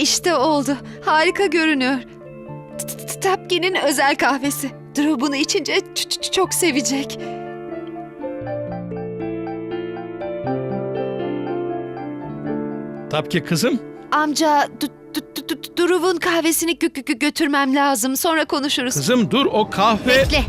İşte oldu. Harika görünüyor. Tapki'nin özel kahvesi. Drew bunu içince çok sevecek. Tabii kızım. Amca, Drew'un kahvesini gö- gö- götürmem lazım. Sonra konuşuruz. Kızım dur o kahve. Bekle.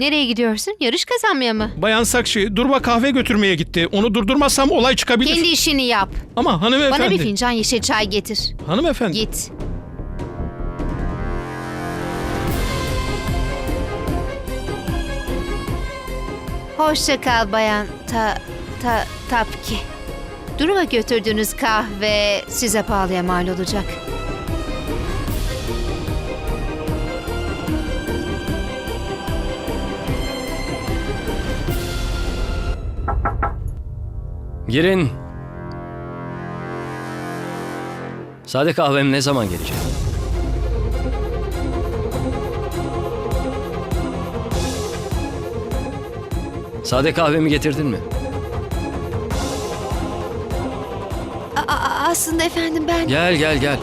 Nereye gidiyorsun? Yarış kazanmaya mı? Bayan Sakşi Durba kahve götürmeye gitti. Onu durdurmazsam olay çıkabilir. Kendi işini yap. Ama hanımefendi. Bana bir fincan yeşil çay getir. Hanımefendi. Git. Hoşça kal bayan ta ta tapki. Duruma götürdüğünüz kahve size pahalıya mal olacak. Girin. Sade kahvem ne zaman gelecek? Sade kahvemi getirdin mi? A- a- aslında efendim ben... Gel gel gel.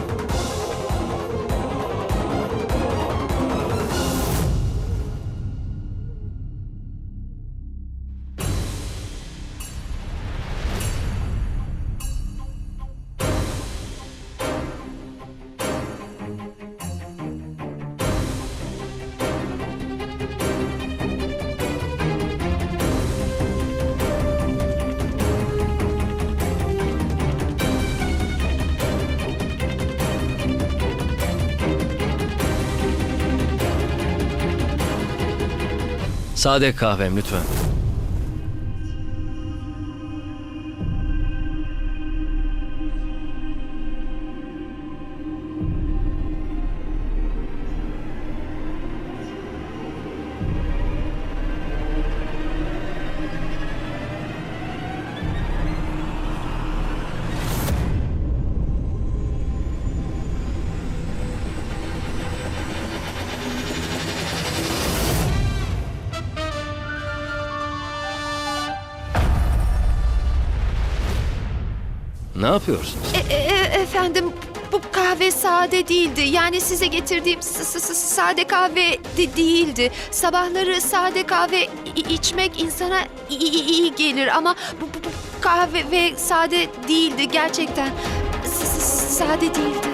Sade kahvem lütfen. Yapıyorsunuz? E- e- efendim bu kahve sade değildi. Yani size getirdiğim s- s- s- sade kahve de değildi. Sabahları sade kahve i- içmek insana iyi gelir ama bu, bu- bu kahve ve sade değildi gerçekten. S- s- sade değildi.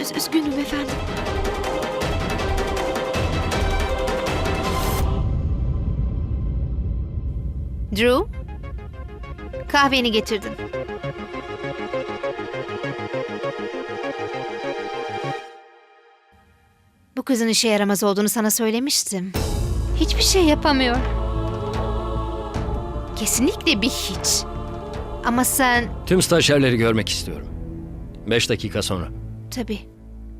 Üz- üzgünüm efendim. Drew, kahveni getirdin. Bu kızın işe yaramaz olduğunu sana söylemiştim. Hiçbir şey yapamıyor. Kesinlikle bir hiç. Ama sen Tüm stajyerleri görmek istiyorum. Beş dakika sonra. tabii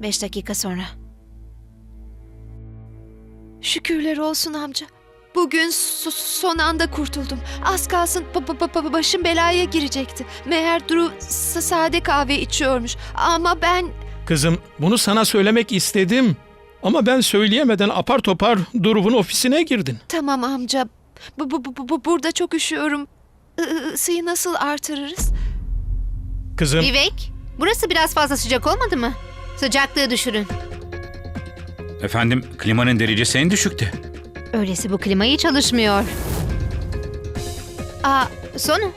beş dakika sonra. Şükürler olsun amca. Bugün so- son anda kurtuldum. Az kalsın ba- ba- ba- başım belaya girecekti. Meğer s- sade kahve içiyormuş. Ama ben Kızım bunu sana söylemek istedim. Ama ben söyleyemeden apar topar Duruv'un ofisine girdin. tamam amca. Bu, bu, bu, bu- burada çok üşüyorum. I- ısıyı nasıl artırırız? Kızım Vivek, burası biraz fazla sıcak olmadı mı? Sıcaklığı düşürün. Efendim klimanın derecesi en düşükte. Öylesi bu klima iyi çalışmıyor. Aa, sonu.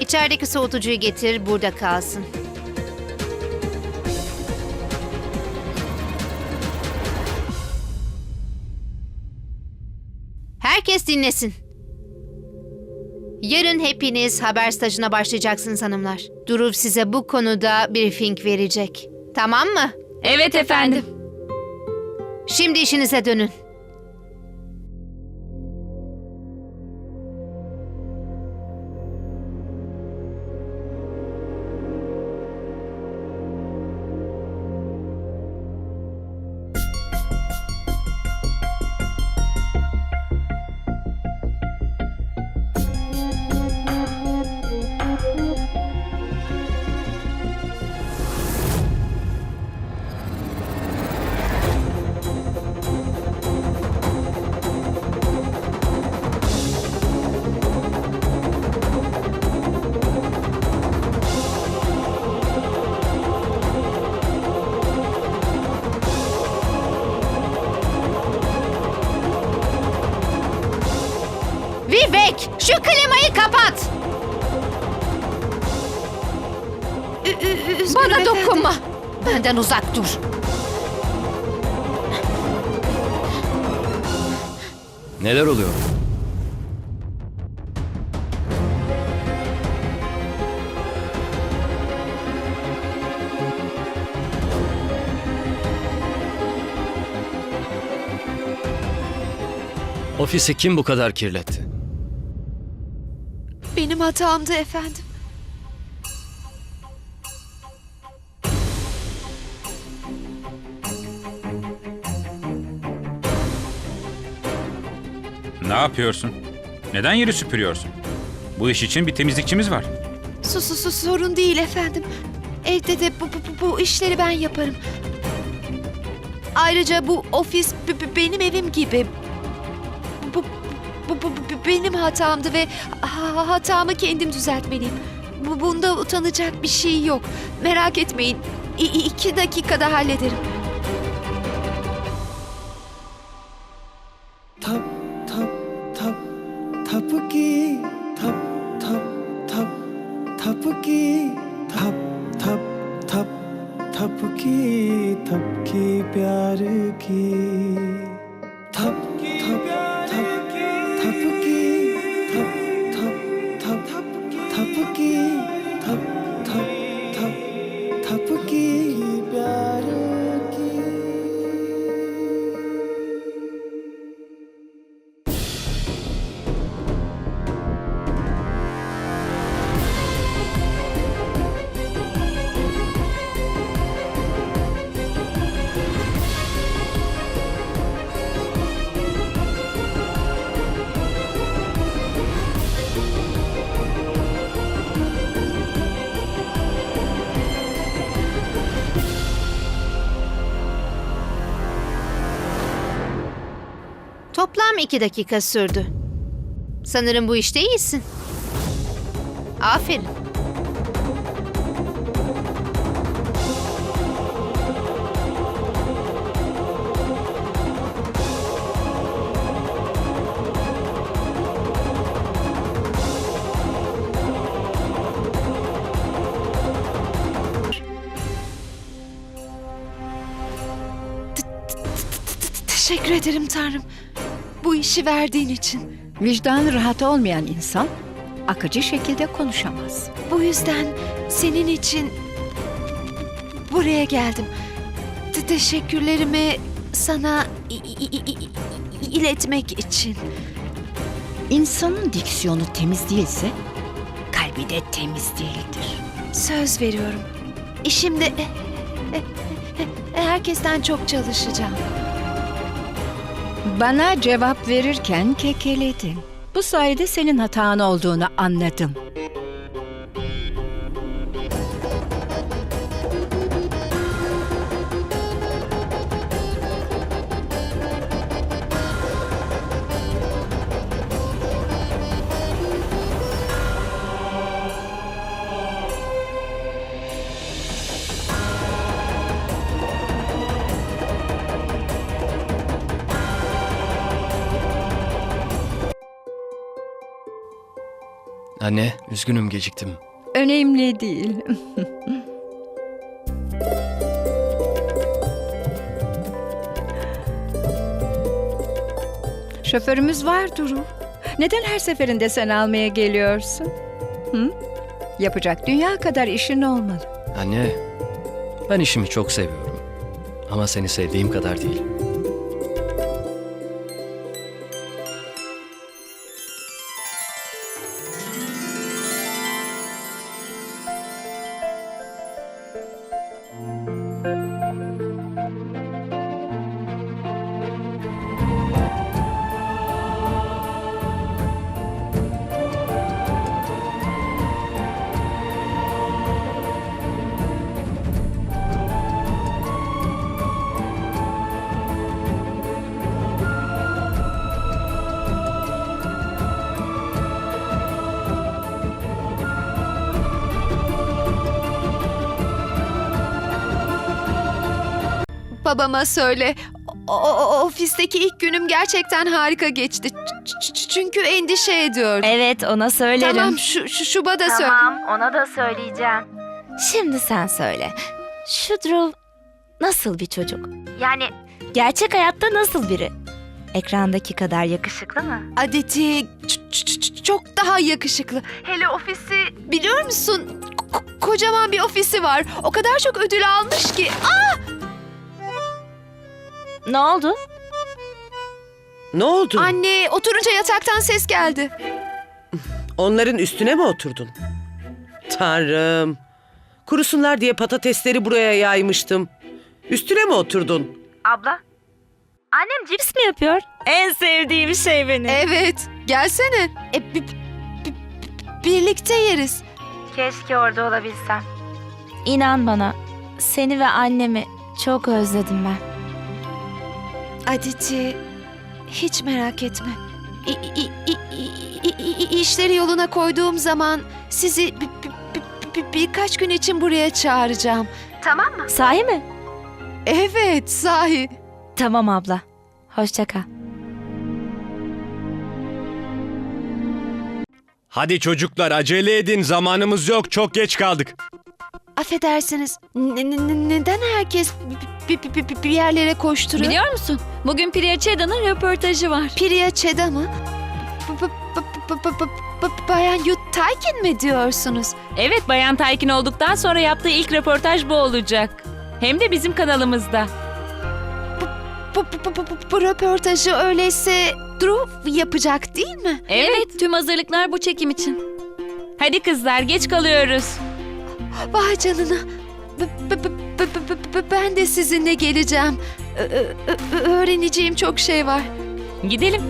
İçerideki soğutucuyu getir, burada kalsın. Herkes dinlesin. Yarın hepiniz haber stajına başlayacaksınız hanımlar. Durup size bu konuda briefing verecek. Tamam mı? Evet efendim. Şimdi işinize dönün. Benden uzak dur. Neler oluyor? Ofisi kim bu kadar kirletti? Benim hatamdı efendim. Yapıyorsun? Neden yeri süpürüyorsun? Bu iş için bir temizlikçimiz var. Su, su, su, sorun değil efendim. Evde de bu, bu, bu, işleri ben yaparım. Ayrıca bu ofis benim evim gibi. Bu, bu, bu, bu benim hatamdı ve ha- hatamı kendim düzeltmeliyim. Bu, bunda utanacak bir şey yok. Merak etmeyin. İ- iki dakikada hallederim. थपकी थप थप थप थपकी थप थप थप थपकी थपकी प्यार की iki dakika sürdü. Sanırım bu işte iyisin. Aferin. Teşekkür ederim Tanrım. Bu işi verdiğin için. Vicdanı rahat olmayan insan akıcı şekilde konuşamaz. Bu yüzden senin için buraya geldim. Te- teşekkürlerimi sana iletmek için. İnsanın diksiyonu temiz değilse kalbi de temiz değildir. Söz veriyorum. İşimde e- e- e- herkesten çok çalışacağım. Bana cevap verirken kekeledin. Bu sayede senin hatan olduğunu anladım. Anne, üzgünüm geciktim. Önemli değil. Şoförümüz var Duru. Neden her seferinde sen almaya geliyorsun? Hı? Yapacak dünya kadar işin olmalı. Anne, ben işimi çok seviyorum. Ama seni sevdiğim kadar değil. Babama söyle. o- o- ofisteki ilk günüm gerçekten harika geçti. Ç- ç- çünkü endişe ediyordum. Evet ona söylerim. Tamam şu, şu Şuba da söyle. Tamam ona da söyleyeceğim. Şimdi sen söyle. Şu Drew nasıl bir çocuk? Yani gerçek hayatta nasıl biri? Ekrandaki kadar yakışıklı mı? Adeti ç- ç- ç- çok daha yakışıklı. Hele ofisi biliyor musun? Ko- kocaman bir ofisi var. O kadar çok ödül almış ki. Aa! Ne oldu? Ne oldu? Anne oturunca yataktan ses geldi. Onların üstüne mi oturdun? Tanrım. Kurusunlar diye patatesleri buraya yaymıştım. Üstüne mi oturdun? Abla. Annem cips mi yapıyor? En sevdiğim şey benim. Evet. Gelsene. E, bi- bi- bi- birlikte yeriz. Keşke orada olabilsem. İnan bana. Seni ve annemi çok özledim ben. Aditi hiç merak etme. İ- i- i- i- i- i- işleri yoluna koyduğum zaman sizi bi- bi- bi- bi- birkaç gün için buraya çağıracağım. Tamam mı? Sahi mi? Evet, sahi. Tamam abla. Hoşça kal. Hadi çocuklar acele edin zamanımız yok çok geç kaldık. Affedersiniz. ne- ne- ne- neden herkes bi- bi- bi- bi- bir yerlere koşturuyor? Biliyor musun? Bugün Priya Çeda'nın röportajı var. Priya Çeda mı? B- b- b- b- b- b- b- Bayan Yut Taykin mi diyorsunuz? Evet Bayan Taykin olduktan sonra yaptığı ilk röportaj bu olacak. Hem de bizim kanalımızda. Bu, bu, bu, bu, bu röportajı öyleyse Drew yapacak değil mi? Evet, tüm hazırlıklar bu çekim için. Hadi kızlar geç kalıyoruz. Vay canına. Ben de sizinle geleceğim. Öğreneceğim çok şey var. Gidelim.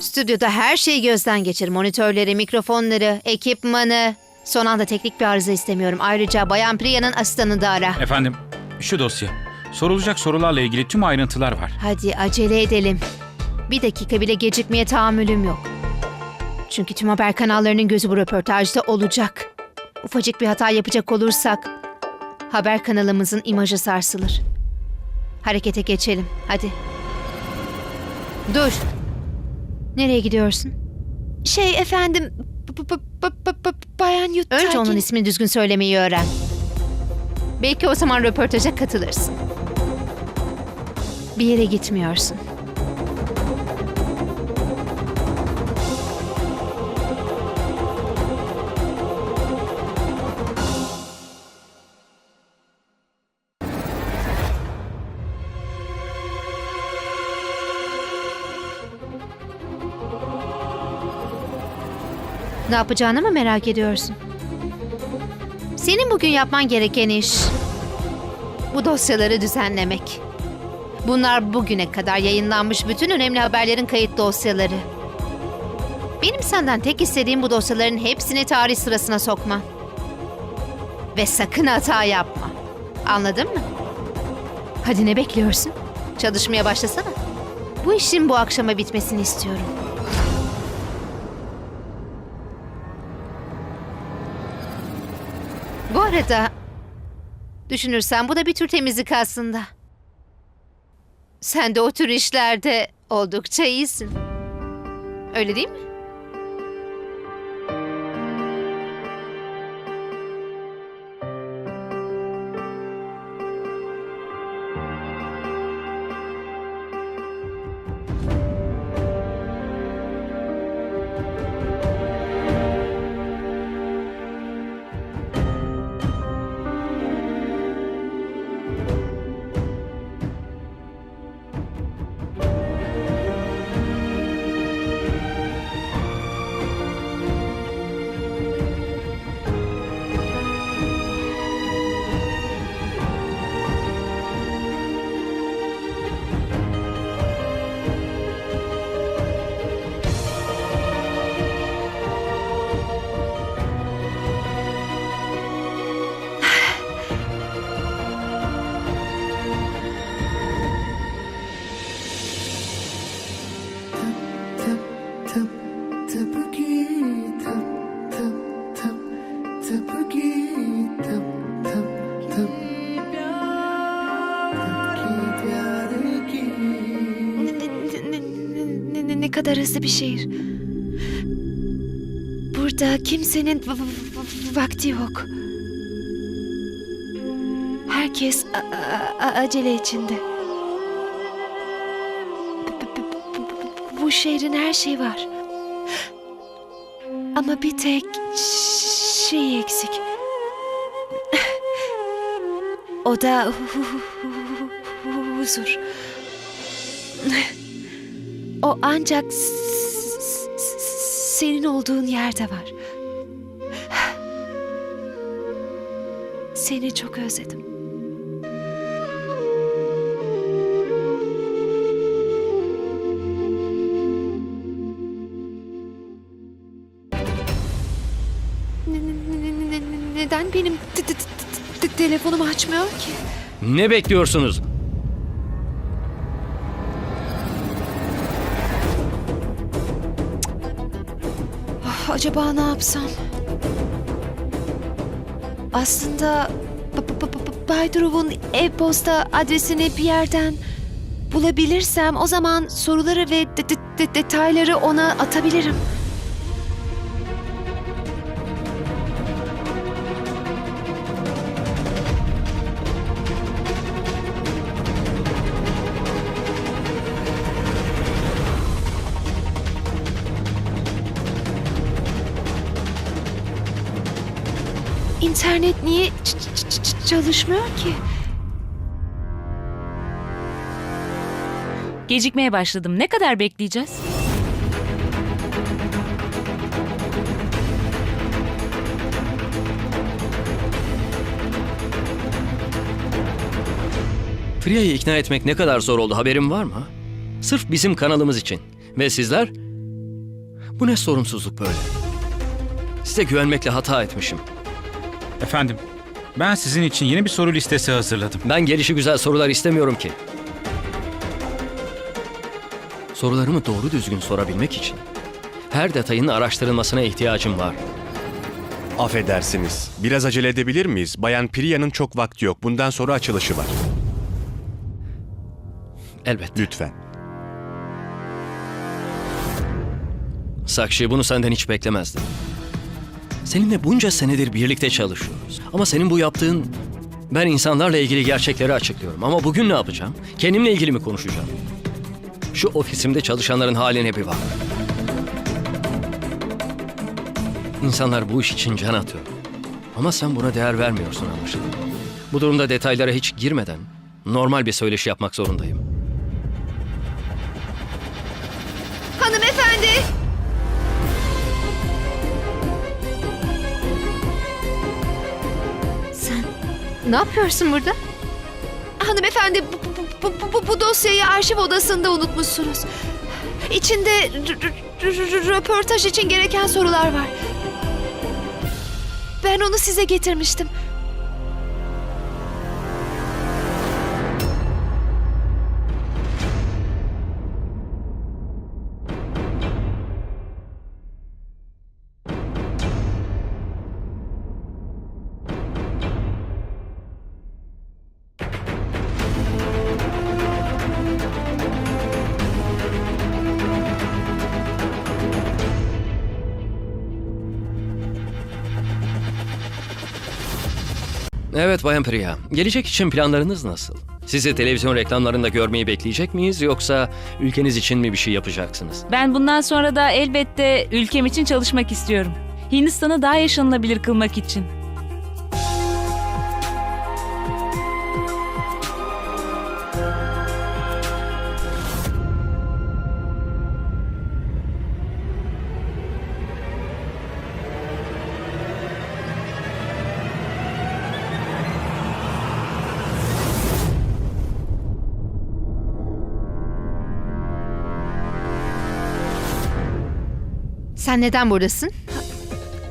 Stüdyoda her şeyi gözden geçir. Monitörleri, mikrofonları, ekipmanı. Son anda teknik bir arıza istemiyorum. Ayrıca Bayan Priya'nın asistanını da ara. Efendim, şu dosya. Sorulacak sorularla ilgili tüm ayrıntılar var. Hadi acele edelim. Bir dakika bile gecikmeye tahammülüm yok. Çünkü tüm haber kanallarının gözü bu röportajda olacak. Ufacık bir hata yapacak olursak haber kanalımızın imajı sarsılır. Harekete geçelim. Hadi. Dur. Nereye gidiyorsun? Şey efendim, Bayan Yut Önce onun ismini düzgün söylemeyi öğren. Belki o zaman röportaja katılırsın. Bir yere gitmiyorsun. Ne yapacağını mı merak ediyorsun? Senin bugün yapman gereken iş bu dosyaları düzenlemek. Bunlar bugüne kadar yayınlanmış bütün önemli haberlerin kayıt dosyaları. Benim senden tek istediğim bu dosyaların hepsini tarih sırasına sokma. Ve sakın hata yapma. Anladın mı? Hadi ne bekliyorsun? Çalışmaya başlasana. Bu işin bu akşama bitmesini istiyorum. Arada düşünürsen bu da bir tür temizlik aslında. Sen de o tür işlerde oldukça iyisin. Öyle değil mi? Ne kadar hızlı bir şehir. Burada kimsenin vakti yok. Herkes acele içinde. Bu şehrin her şeyi var. Ama bir tek ş- şey eksik. O da hu- hu- hu- hu- huzur. O ancak senin olduğun yerde var. Seni çok özledim. Benim t- t- t- t- telefonumu açmıyor ki? Ne bekliyorsunuz? Ah, acaba ne yapsam? Aslında B- B- e-posta adresini bir yerden bulabilirsem o zaman soruları ve de- de- de- detayları ona atabilirim. İnternet niye ç- ç- ç- çalışmıyor ki? Gecikmeye başladım. Ne kadar bekleyeceğiz? Priya'yı ikna etmek ne kadar zor oldu haberin var mı? Sırf bizim kanalımız için. Ve sizler? Bu ne sorumsuzluk böyle? Size güvenmekle hata etmişim. Efendim, ben sizin için yeni bir soru listesi hazırladım. Ben gelişi güzel sorular istemiyorum ki. Sorularımı doğru düzgün sorabilmek için her detayın araştırılmasına ihtiyacım var. Affedersiniz. Biraz acele edebilir miyiz? Bayan Priya'nın çok vakti yok. Bundan sonra açılışı var. Elbette. Lütfen. Sakshi bunu senden hiç beklemezdim. Seninle bunca senedir birlikte çalışıyoruz. Ama senin bu yaptığın... Ben insanlarla ilgili gerçekleri açıklıyorum. Ama bugün ne yapacağım? Kendimle ilgili mi konuşacağım? Şu ofisimde çalışanların haline bir bak. İnsanlar bu iş için can atıyor. Ama sen buna değer vermiyorsun anlaşılan. Bu durumda detaylara hiç girmeden normal bir söyleşi yapmak zorundayım. Ne yapıyorsun burada? Hanımefendi bu, bu, bu, bu, dosyayı arşiv odasında unutmuşsunuz. İçinde röportaj için gereken sorular var. Ben onu size getirmiştim. Evet Bayan Priya. Gelecek için planlarınız nasıl? Sizi televizyon reklamlarında görmeyi bekleyecek miyiz yoksa ülkeniz için mi bir şey yapacaksınız? Ben bundan sonra da elbette ülkem için çalışmak istiyorum. Hindistan'ı daha yaşanılabilir kılmak için. Sen neden buradasın?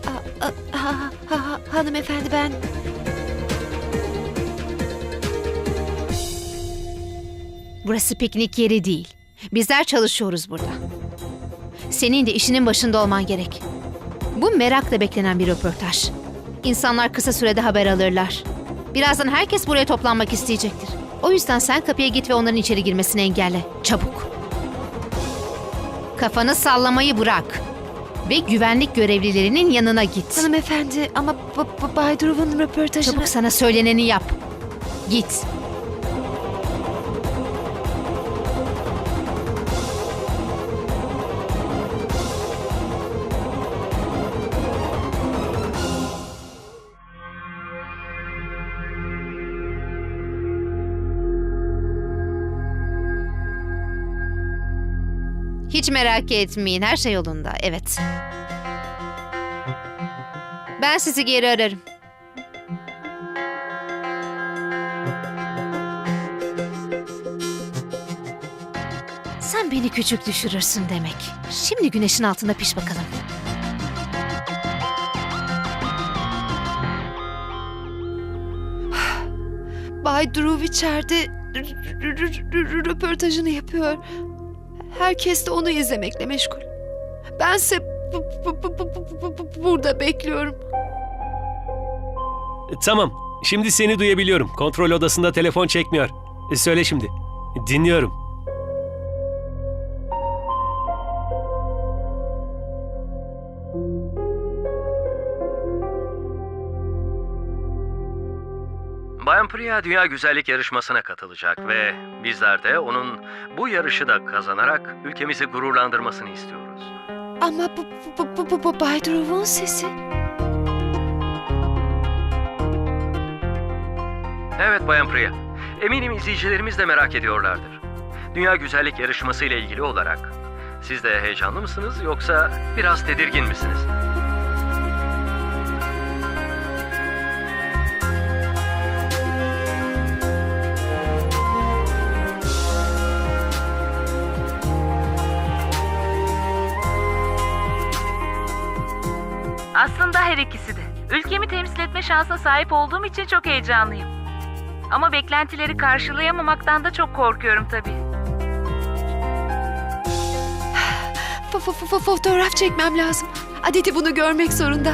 Ha- ha- ha- hanımefendi ben... Burası piknik yeri değil. Bizler çalışıyoruz burada. Senin de işinin başında olman gerek. Bu merakla beklenen bir röportaj. İnsanlar kısa sürede haber alırlar. Birazdan herkes buraya toplanmak isteyecektir. O yüzden sen kapıya git ve onların içeri girmesini engelle. Çabuk. Kafanı sallamayı bırak. Ve güvenlik görevlilerinin yanına git. Hanımefendi ama Bay Duruv'un röportajını... Çabuk sana söyleneni yap. Git. Merak etmeyin. Her şey yolunda. Evet. Ben sizi geri ararım. Sen beni küçük düşürürsün demek. Şimdi güneşin altında piş bakalım. Bay Duruv içeride r- r- r- röportajını yapıyor. Herkes de onu izlemekle meşgul. Bense bu- bu- bu- bu- bu- bu- burada bekliyorum. Tamam. Şimdi seni duyabiliyorum. Kontrol odasında telefon çekmiyor. E, Söyle şimdi. Dinliyorum. Bayan Priya Dünya Güzellik Yarışması'na katılacak ve bizler de onun bu yarışı da kazanarak ülkemizi gururlandırmasını istiyoruz. Ama bu, bu, bu, bu, bu Bay Duruv'un sesi. Evet Bayan Priya. Eminim izleyicilerimiz de merak ediyorlardır. Dünya Güzellik Yarışması ile ilgili olarak siz de heyecanlı mısınız yoksa biraz tedirgin misiniz? Aslında her ikisi de. Ülkemi temsil etme şansına sahip olduğum için çok heyecanlıyım. Ama beklentileri karşılayamamaktan da çok korkuyorum tabii. Fo- fotoğraf çekmem lazım. Adeti bunu görmek zorunda.